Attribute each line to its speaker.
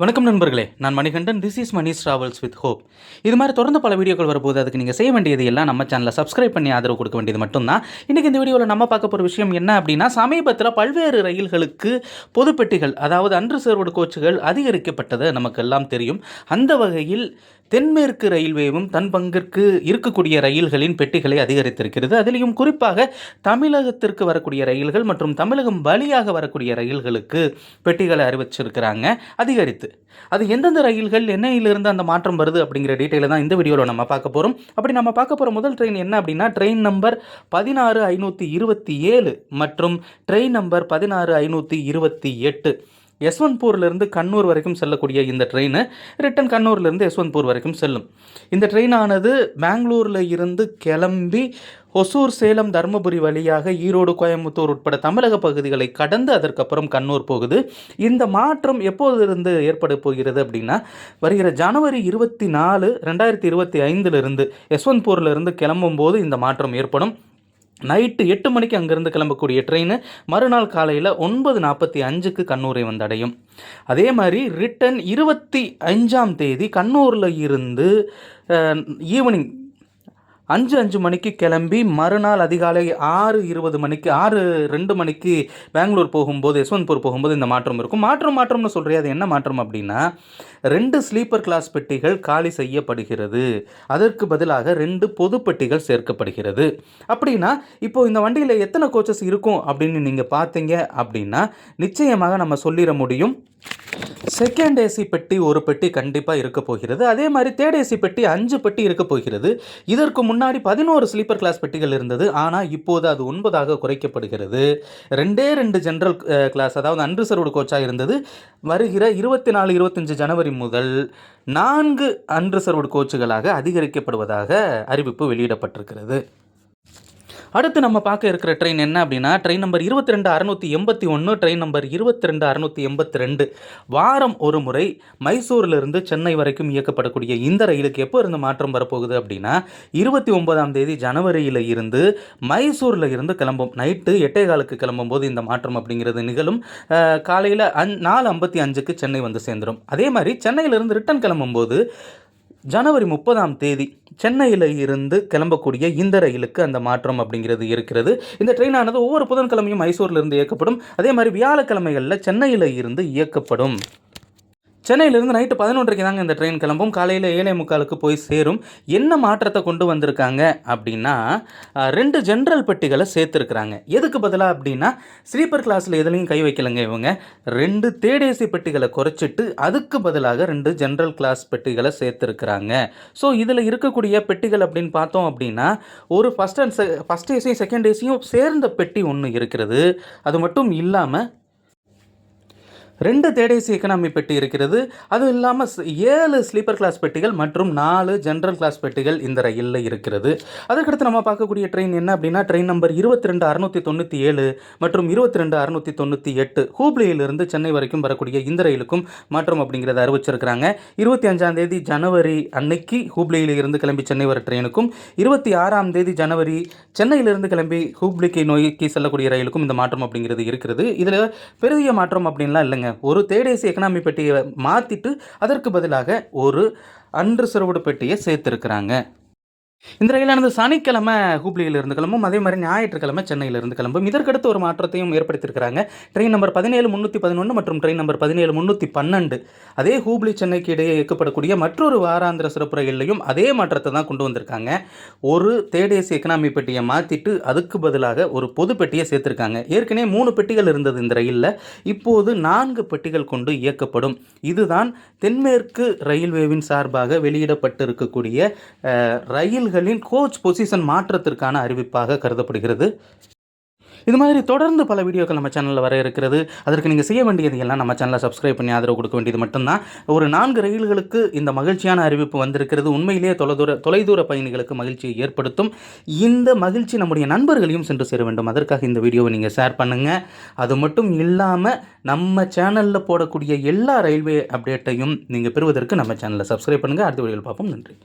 Speaker 1: வணக்கம் நண்பர்களே நான் Manikandan. This is Mani's travels with hope இது மாதிரி தொடர்ந்து பல வீடியோக்கள் வரும்போது அதுக்கு நீங்கள் செய்ய வேண்டியது எல்லாம் நம்ம சேனலை சப்ஸ்கிரைப் பண்ணி ஆதரவு கொடுக்க வேண்டியது மட்டும்தான். இன்றைக்கி இந்த வீடியோவில் நம்ம பார்க்க போகிற விஷயம் என்ன அப்படின்னா சமீபத்தில் பல்வேறு ரயில்களுக்கு பொதுப்பெட்டிகள் அதாவது அன்ரிசர்வ்டு கோச்சுகள் அதிகரிக்கப்பட்டது நமக்கு எல்லாம் தெரியும். அந்த வகையில் தென்மேற்கு ரயில்வேவும் தன் பங்கிற்கு இருக்கக்கூடிய ரயில்களின் பெட்டிகளை அதிகரித்திருக்கிறது. அதிலையும் குறிப்பாக தமிழகத்திற்கு வரக்கூடிய ரயில்கள் மற்றும் தமிழகம் வழியாக வரக்கூடிய ரயில்களுக்கு பெட்டிகளை அறிவிச்சிருக்கிறாங்க. அதிகரித்து. அது எந்தெந்த ரயில்கள் என்னையிலிருந்து அந்த மாற்றம் வருது அப்படிங்கிற டீட்டெயிலை தான் இந்த வீடியோவில் நம்ம பார்க்க போகிறோம் அப்படி நம்ம பார்க்க போகிற முதல் ட்ரெயின் என்ன அப்படின்னா ட்ரெயின் நம்பர் பதினாறு ஐநூற்றி இருபத்தி ஏழு மற்றும் ட்ரெயின் நம்பர் பதினாறு ஐநூற்றி இருபத்தி எட்டு. யஸ்வந்த்பூர்லேருந்து கண்ணூர் வரைக்கும் செல்லக்கூடிய இந்த ட்ரெயின் ரிட்டன் கண்ணூர்லேருந்து யஸ்வந்த்பூர் வரைக்கும் செல்லும். இந்த ட்ரெயினானது பெங்களூரில் இருந்து கிளம்பி ஒசூர் சேலம் தருமபுரி வழியாக ஈரோடு கோயம்புத்தூர் உட்பட தமிழக பகுதிகளை கடந்து அதற்கப்புறம் கண்ணூர் போகுது. இந்த மாற்றம் எப்போதிருந்து ஏற்பட போகிறது அப்படின்னா வருகிற ஜனவரி இருபத்தி நாலு ரெண்டாயிரத்தி இருபத்தி ஐந்திலிருந்து யஸ்வந்த்பூர்லேருந்து கிளம்பும்போது இந்த மாற்றம் ஏற்படும். நைட்டு எட்டு மணிக்கு அங்கேருந்து கிளம்பக்கூடிய ட்ரெயின் மறுநாள் காலையில் ஒன்பது நாற்பத்தி அஞ்சுக்கு கண்ணூரை வந்தடையும். அதே மாதிரி ரிட்டன் இருபத்தி அஞ்சாம் தேதி கண்ணூரில் இருந்து ஈவினிங் அஞ்சு அஞ்சு மணிக்கு கிளம்பி மறுநாள் அதிகாலை ஆறு இருபது மணிக்கு ஆறு ரெண்டு மணிக்கு பெங்களூர் போகும்போது யஸ்வந்த்பூர் போகும்போது இந்த மாற்றம் இருக்கும். மாற்றம் மாற்றம்னு சொல்கிறே அது என்ன மாற்றம் அப்படின்னா ரெண்டு ஸ்லீப்பர் கிளாஸ் பெட்டிகள் காலி செய்யப்படுகிறது. அதற்கு பதிலாக ரெண்டு பொது பெட்டிகள் சேர்க்கப்படுகிறது. அப்படின்னா இப்போ இந்த வண்டியில் எத்தனை கோச்சஸ் இருக்கும் அப்படின்னு நீங்கள் பார்த்தீங்க அப்படின்னா நிச்சயமாக நம்ம சொல்லிட முடியும். செகண்ட் ஏசி பெட்டி ஒரு பெட்டி கண்டிப்பாக இருக்க போகிறது. அதே மாதிரி தேர்ட் ஏசி பெட்டி அஞ்சு பெட்டி இருக்க போகிறது. இதற்கு முன்னாடி பதினோரு ஸ்லீப்பர் கிளாஸ் பெட்டிகள் இருந்தது. ஆனால் இப்போது அது ஒன்பதாக குறைக்கப்படுகிறது. ரெண்டே ரெண்டு ஜென்ரல் கிளாஸ் அதாவது அன்ரிசர்வ்டு கோச்சாக இருந்தது. வருகிற இருபத்தி நாலு இருபத்தஞ்சு ஜனவரி முதல் நான்கு அன்ரிசர்வ்டு கோச்சுகளாக அதிகரிக்கப்படுவதாக அறிவிப்பு வெளியிடப்பட்டிருக்கிறது. அடுத்து நம்ம பார்க்க இருக்கிற ட்ரெயின் என்ன அப்படின்னா ட்ரெயின் நம்பர் இருபத்தி ரெண்டு அறுநூற்றி எண்பத்தி ஒன்று ட்ரெயின் நம்பர் இருபத்தி ரெண்டு அறுநூற்றி எண்பத்தி ரெண்டு. வாரம் ஒரு முறை மைசூரிலிருந்து சென்னை வரைக்கும் இயக்கப்படக்கூடிய இந்த ரயிலுக்கு எப்போ இருந்து மாற்றம் வரப்போகுது அப்படின்னா இருபத்தி ஒன்பதாம் தேதி ஜனவரியில் இருந்து மைசூரில் இருந்து கிளம்பும். நைட்டு எட்டே காலுக்கு கிளம்பும் போது இந்த மாற்றம் அப்படிங்கிறது நிகழும். காலையில் அஞ் நாலு ஐம்பத்தி அஞ்சுக்கு சென்னை வந்து சேர்ந்துடும் அதே மாதிரி சென்னையிலிருந்து ரிட்டன் கிளம்பும்போது ஜனவரி முப்பதாம் தேதி சென்னையில் இருந்து கிளம்பக்கூடிய இந்த ரயிலுக்கு அந்த மாற்றம் அப்படிங்கிறது இருக்கிறது. இந்த ட்ரெயினானது ஒவ்வொரு புதன்கிழமையும் மைசூரிலிருந்து இயக்கப்படும். அதே மாதிரி வியாழக்கிழமைகளில் சென்னையில் இருந்து இயக்கப்படும். சென்னையிலேருந்து நைட்டு பதினொன்றைக்கு தாங்க இந்த ட்ரெயின் கிளம்பும். காலையில் ஏழை முக்காலுக்கு போய் சேரும். என்ன மாற்றத்தை கொண்டு வந்திருக்காங்க அப்படின்னா ரெண்டு ஜென்ரல் பெட்டிகளை சேர்த்துருக்குறாங்க. எதுக்கு பதிலாக அப்படின்னா ஸ்லீப்பர் கிளாஸில் எதுலேயும் கை வைக்கலைங்க இவங்க. ரெண்டு தேடேசி பெட்டிகளை குறைச்சிட்டு அதுக்கு பதிலாக ரெண்டு ஜென்ரல் கிளாஸ் பெட்டிகளை சேர்த்துருக்குறாங்க. ஸோ இதில் இருக்கக்கூடிய பெட்டிகள் அப்படின்னு பார்த்தோம் அப்படின்னா ஒரு ஃபஸ்ட் அண்ட் செ ஃபஸ்ட் ஏசியும் செகண்ட் ஏசியும் சேர்ந்த பெட்டி ஒன்று இருக்கிறது. அது மட்டும் இல்லாமல் ரெண்டு தேடேசி எக்கனாமி பெட்டி இருக்கிறது. அதுவும் இல்லாமல் ஏழு ஸ்லீப்பர் கிளாஸ் பெட்டிகள் மற்றும் நாலு ஜென்ரல் கிளாஸ் பெட்டிகள் இந்த ரயிலில் இருக்கிறது. அதுக்கடுத்து நம்ம பார்க்கக்கூடிய ட்ரெயின் என்ன அப்படின்னா ட்ரெயின் நம்பர் இருபத்தி ரெண்டு அறுநூற்றி தொண்ணூற்றி ஏழு மற்றும் இருபத்தி ரெண்டு அறுநூற்றி தொண்ணூற்றி எட்டு. ஹூப்ளியிலிருந்து சென்னை வரைக்கும் வரக்கூடிய இந்த ரயிலுக்கும் மாற்றம் அப்படிங்கிறத அறிவிச்சிருக்கிறாங்க. இருபத்தி அஞ்சாம் தேதி ஜனவரி அன்னைக்கு ஹூப்ளியிலிருந்து கிளம்பி சென்னை வர ட்ரெயினுக்கும் இருபத்தி ஆறாம் தேதி ஜனவரி சென்னையிலிருந்து கிளம்பி ஹூப்ளிக்கு நோய்க்கு செல்லக்கூடிய ரயிலுக்கும் இந்த மாற்றம் அப்படிங்கிறது இருக்கிறது. இதில் பெரிய மாற்றம் அப்படின்லாம் இல்லைங்க. ஒரு தேடேசி எக்கனாமி பெட்டியை மாற்றிட்டு அதற்கு பதிலாக ஒரு அன்ரிசர்வ்டு பெட்டியை சேர்த்துருக்குறாங்க. இந்த ரயிலானது சனிக்கிழமை ஹூப்ளியிலிருந்து கிளம்பும் அதே மாதிரி ஞாயிற்றுக்கிழமை சென்னையிலிருந்து கிளம்பும். இதற்கடுத்து ஒரு மாற்றத்தையும் ஏற்படுத்தியிருக்கிறாங்க. ட்ரெயின் நம்பர் பதினேழு முந்நூற்றி பதினொன்று மற்றும் ட்ரெயின் நம்பர் பதினேழு முந்நூற்றி பன்னெண்டு. அதே ஹூப்ளி சென்னைக்கு இடையே இயக்கப்படக்கூடிய மற்றொரு வாராந்திர சிறப்பு ரயிலையும் அதே மாற்றத்தை தான் கொண்டு வந்திருக்காங்க. ஒரு தேடேசி எக்கனாமி பெட்டியை மாற்றிட்டு அதுக்கு பதிலாக ஒரு பொது பெட்டியை சேர்த்துருக்காங்க. ஏற்கனவே மூணு பெட்டிகள் இருந்தது இந்த ரயிலில். இப்போது நான்கு பெட்டிகள் கொண்டு இயக்கப்படும். இதுதான் தென்மேற்கு ரயில்வேவின் சார்பாக வெளியிடப்பட்டிருக்கக்கூடிய ரயில் ரயில்களின் கோச் பொசிஷன் மாற்றத்திற்கான அறிவிப்பாக கருதப்படுகிறது. இது மாதிரி தொடர்ந்து பல வீடியோக்கள் நம்ம சேனலில் வர இருக்கிறது. அதற்கு நீங்கள் செய்ய வேண்டியது எல்லாம் நம்ம சேனலை சப்ஸ்கிரைப் பண்ணி ஆதரவு கொடுக்க வேண்டியது மட்டும்தான். ஒரு நான்கு ரயில்களுக்கு இந்த மகிழ்ச்சியான அறிவிப்பு வந்திருக்கிறது. உண்மையிலேயே தொலைதூர தொலைதூர பயணிகளுக்கு மகிழ்ச்சியை ஏற்படுத்தும். இந்த மகிழ்ச்சி நம்முடைய நண்பர்களையும் சென்று சேர வேண்டும். அதற்காக இந்த வீடியோவை நீங்கள் ஷேர் பண்ணுங்கள் அது மட்டும் இல்லாமல் நம்ம சேனலில் போடக்கூடிய எல்லா ரயில்வே அப்டேட்டையும் நீங்கள் பெறுவதற்கு நம்ம சேனலை சப்ஸ்கிரைப் பண்ணுங்கள் அடுத்த வீடியோவில் பார்ப்போம். நன்றி.